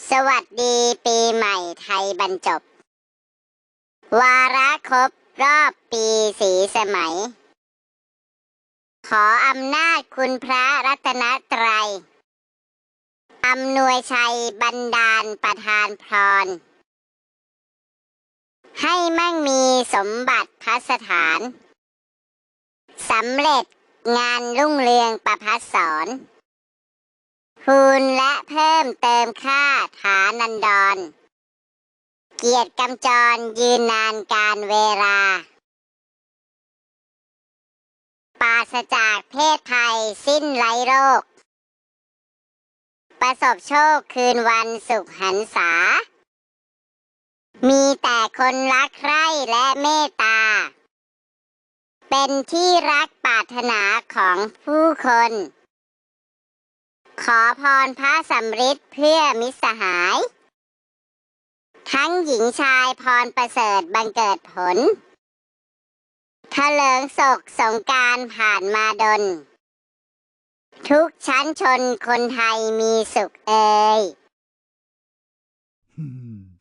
สวัสดีปีใหม่ไทยบรรจบ วาระครบรอบปีสีสมัย ขออำนาจคุณพระรัตนตรัยอำนวยชัยบันดาลประทานพร ให้มั่งมีสมบัติพัสถานสำเร็จงานรุ่งเรืองประพัสสอน คูณและเพิ่มเติมค่าฐานันดร เกียรติกำจรยืนนานการเวลา ปราศจากเพศภัยสิ้นไรโรค ประสบโชคคืนวันสุขหันษา มีแต่คนรักใคร่และเมตตา เป็นที่รักปรารถนาของผู้คน ขอพรพระสำริดเพื่อมิสหาย ทั้งหญิงชายพรประเสริฐบังเกิดผลเถลิงศกสงการผ่านมาดน ทุกชั้นชนคนไทยมีสุขเอ่ย Hmm.